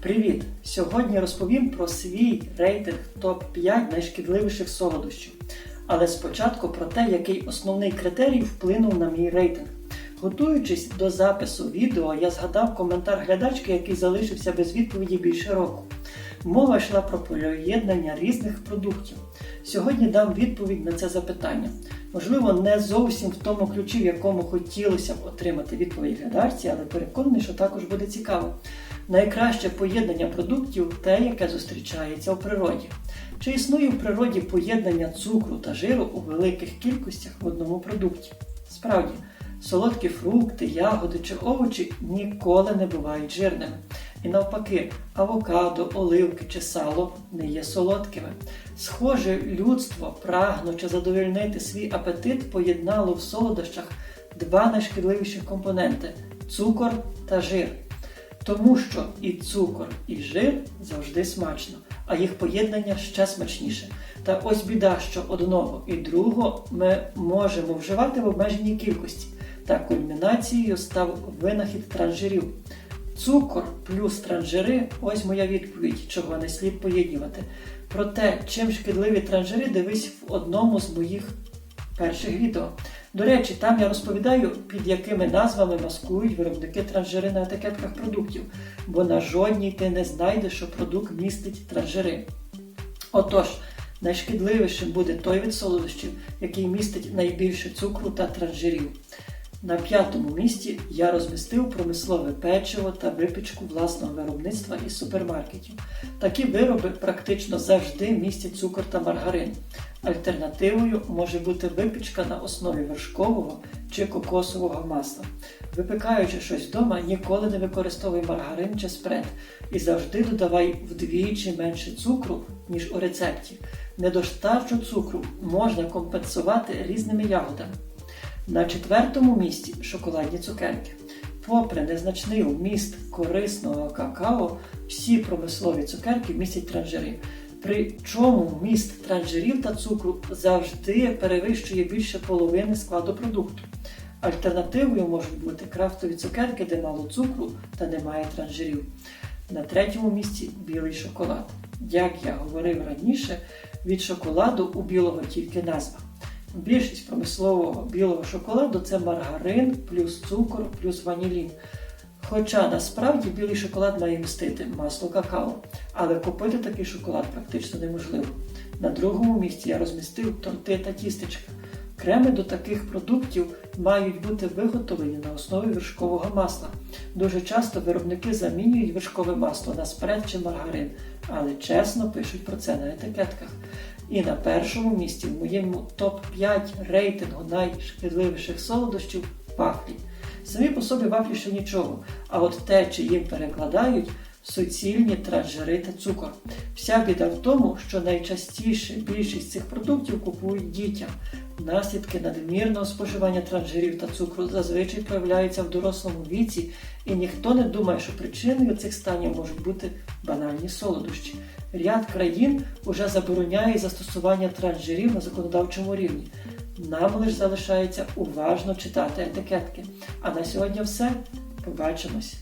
Привіт! Сьогодні розповім про свій рейтинг топ-5 найшкідливіших солодощів. Але спочатку про те, який основний критерій вплинув на мій рейтинг. Готуючись до запису відео, я згадав коментар глядачки, який залишився без відповіді більше року. Мова йшла про поєднання різних продуктів. Сьогодні дам відповідь на це запитання. Можливо, не зовсім в тому ключі, в якому хотілося б отримати відповідь глядачці, але переконаний, що також буде цікаво. Найкраще поєднання продуктів те, яке зустрічається у природі. Чи існує в природі поєднання цукру та жиру у великих кількостях в одному продукті? Справді, солодкі фрукти, ягоди чи овочі ніколи не бувають жирними. І навпаки, авокадо, оливки чи сало не є солодкими. Схоже, людство, прагнучи задовольнити свій апетит, поєднало в солодощах два найшкідливіші компоненти цукор та жир. Тому що і цукор, і жир завжди смачно, а їх поєднання ще смачніше. Та ось біда, що одного і другого ми можемо вживати в обмеженій кількості. Та кульмінацією став винахід транжирів. Цукор плюс транжири ось моя відповідь, чого не слід поєднувати. Про те, чим шкідливі транжири, дивись в одному з моїх перших відео. До речі, там я розповідаю, під якими назвами маскують виробники транжири на етикетках продуктів, бо на жодній ти не знайдеш, що продукт містить транжири. Отож, найшкідливішим буде той від солодощів, який містить найбільше цукру та транжирів. На п'ятому місці я розмістив промислове печиво та випічку власного виробництва із супермаркетів. Такі вироби практично завжди містять цукор та маргарин. Альтернативою може бути випічка на основі вершкового чи кокосового масла. Випікаючи щось вдома, ніколи не використовуй маргарин чи спред і завжди додавай вдвічі менше цукру, ніж у рецепті. Недостачу цукру можна компенсувати різними ягодами. На четвертому місці шоколадні цукерки. Попри незначний вміст корисного какао, всі промислові цукерки містять транжири. Причому вміст транжирів та цукру завжди перевищує більше половини складу продукту. Альтернативою можуть бути крафтові цукерки, де мало цукру та немає транжирів. На третьому місці білий шоколад. Як я говорив раніше, від шоколаду у білого тільки назва. Більшість промислового білого шоколаду це маргарин, плюс цукор, плюс ванілін. Хоча насправді білий шоколад має містити масло какао, але купити такий шоколад практично неможливо. На другому місці я розмістив торти та тістечка. Креми до таких продуктів мають бути виготовлені на основі вершкового масла. Дуже часто виробники замінюють вершкове масло на спред чи маргарин, але чесно пишуть про це на етикетках. І на першому місці в моєму топ-5 рейтингу найшкідливіших солодощів вафлі. Самі по собі вафлі ще нічого, а от те, чи їм перекладають суцільні транжири та цукор. Вся біда в тому, що найчастіше більшість цих продуктів купують дітям. Наслідки надмірного споживання транжирів та цукру зазвичай проявляються в дорослому віці, і ніхто не думає, що причиною цих станів можуть бути банальні солодощі. Ряд країн уже забороняє застосування трансжирів на законодавчому рівні. Нам лише залишається уважно читати етикетки. А на сьогодні все. Побачимось!